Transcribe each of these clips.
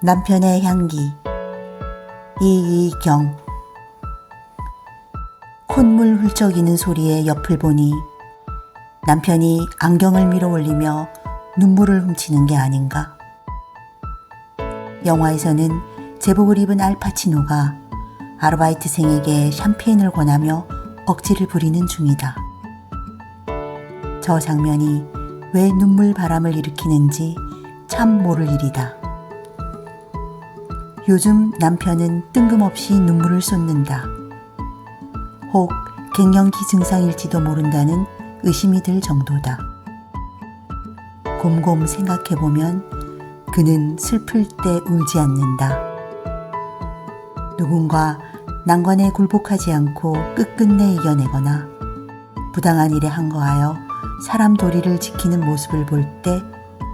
남편의 향기 이이경 콧물 훌쩍이는 소리에 옆을 보니 남편이 안경을 밀어 올리며 눈물을 훔치는 게 아닌가. 영화에서는 제복을 입은 알파치노가 아르바이트생에게 샴페인을 권하며 억지를 부리는 중이다. 저 장면이 왜 눈물 바람을 일으키는지 참 모를 일이다. 요즘 남편은 뜬금없이 눈물을 쏟는다. 혹 갱년기 증상일지도 모른다는 의심이 들 정도다. 곰곰 생각해보면 그는 슬플 때 울지 않는다. 누군가 난관에 굴복하지 않고 끝끝내 이겨내거나 부당한 일에 항거하여 사람 도리를 지키는 모습을 볼 때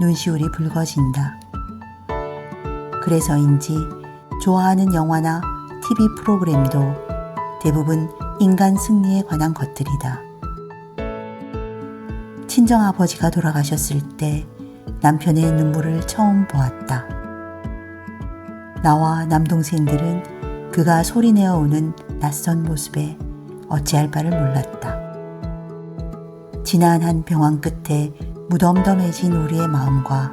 눈시울이 붉어진다. 그래서인지 좋아하는 영화나 TV 프로그램도 대부분 인간 승리에 관한 것들이다. 친정아버지가 돌아가셨을 때 남편의 눈물을 처음 보았다. 나와 남동생들은 그가 소리내어 우는 낯선 모습에 어찌할 바를 몰랐다. 지난 한 병원 끝에 무덤덤해진 우리의 마음과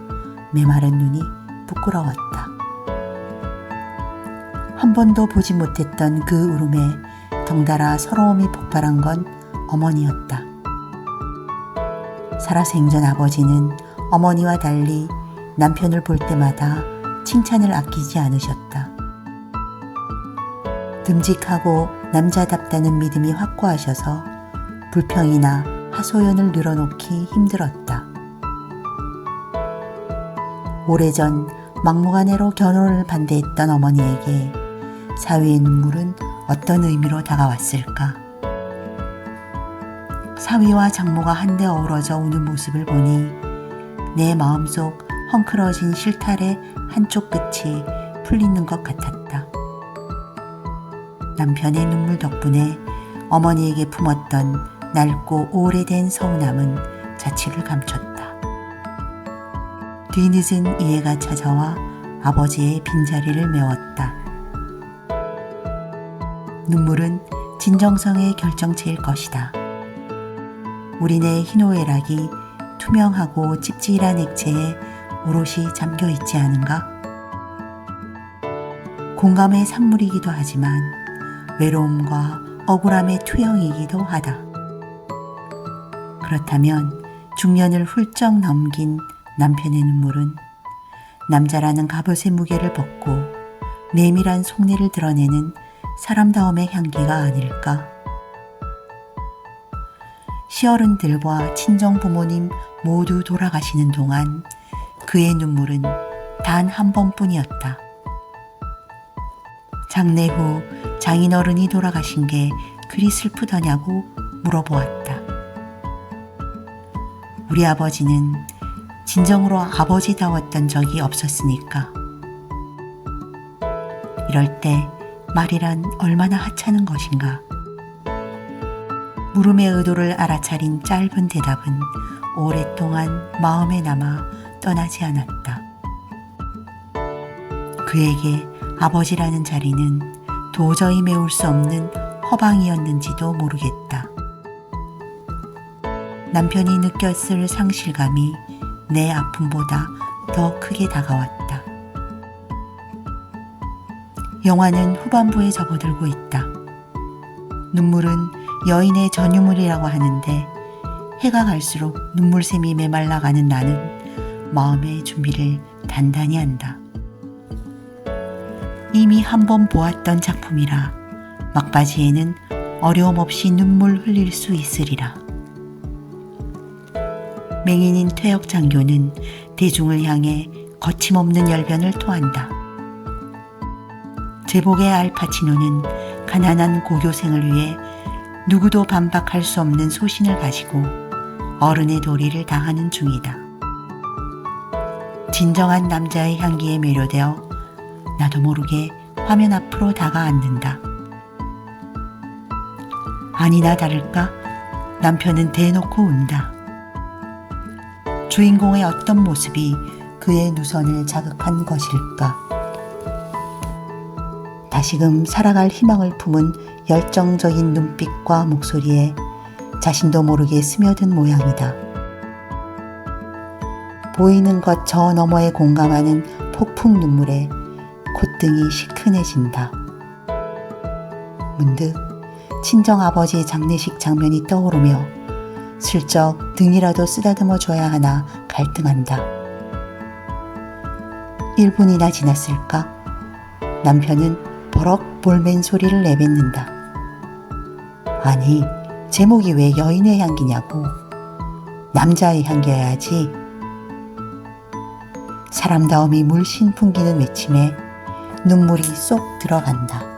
메마른 눈이 부끄러웠다. 한 번도 보지 못했던 그 울음에 덩달아 서러움이 폭발한 건 어머니였다. 살아생전 아버지는 어머니와 달리 남편을 볼 때마다 칭찬을 아끼지 않으셨다. 듬직하고 남자답다는 믿음이 확고하셔서 불평이나 하소연을 늘어놓기 힘들었다. 오래전 막무가내로 결혼을 반대했던 어머니에게 사위의 눈물은 어떤 의미로 다가왔을까? 사위와 장모가 한데 어우러져 우는 모습을 보니 내 마음속 헝클어진 실타래 한쪽 끝이 풀리는 것 같았다. 남편의 눈물 덕분에 어머니에게 품었던 낡고 오래된 서운함은 자취를 감췄다. 뒤늦은 이해가 찾아와 아버지의 빈자리를 메웠다. 눈물은 진정성의 결정체일 것이다. 우리네 희노애락이 투명하고 찝찝한 액체에 오롯이 잠겨 있지 않은가? 공감의 산물이기도 하지만 외로움과 억울함의 투영이기도 하다. 그렇다면 중년을 훌쩍 넘긴 남편의 눈물은 남자라는 갑옷의 무게를 벗고 내밀한 속내를 드러내는 사람다움의 향기가 아닐까. 시어른들과 친정 부모님 모두 돌아가시는 동안 그의 눈물은 단 한 번뿐이었다. 장례 후 장인어른이 돌아가신 게 그리 슬프더냐고 물어보았다. 우리 아버지는 진정으로 아버지다웠던 적이 없었으니까. 이럴 때 말이란 얼마나 하찮은 것인가. 물음의 의도를 알아차린 짧은 대답은 오랫동안 마음에 남아 떠나지 않았다. 그에게 아버지라는 자리는 도저히 메울 수 없는 허방이었는지도 모르겠다. 남편이 느꼈을 상실감이 내 아픔보다 더 크게 다가왔다. 영화는 후반부에 접어들고 있다. 눈물은 여인의 전유물이라고 하는데 해가 갈수록 눈물샘이 메말라가는 나는 마음의 준비를 단단히 한다. 이미 한 번 보았던 작품이라 막바지에는 어려움 없이 눈물 흘릴 수 있으리라. 맹인인 퇴역 장교는 대중을 향해 거침없는 열변을 토한다. 제복의 알파치노는 가난한 고교생을 위해 누구도 반박할 수 없는 소신을 가지고 어른의 도리를 다하는 중이다. 진정한 남자의 향기에 매료되어 나도 모르게 화면 앞으로 다가앉는다. 아니나 다를까 남편은 대놓고 운다. 주인공의 어떤 모습이 그의 누선을 자극한 것일까? 다시금 살아갈 희망을 품은 열정적인 눈빛과 목소리에 자신도 모르게 스며든 모양이다. 보이는 것 저 너머에 공감하는 폭풍 눈물에 콧등이 시큰해진다. 문득 친정 아버지의 장례식 장면이 떠오르며 슬쩍 등이라도 쓰다듬어 줘야 하나 갈등한다. 1분이나 지났을까? 남편은 버럭 볼멘 소리를 내뱉는다. 아니, 제목이 왜 여인의 향기냐고. 남자의 향기여야지. 사람다움이 물씬 풍기는 외침에 눈물이 쏙 들어간다.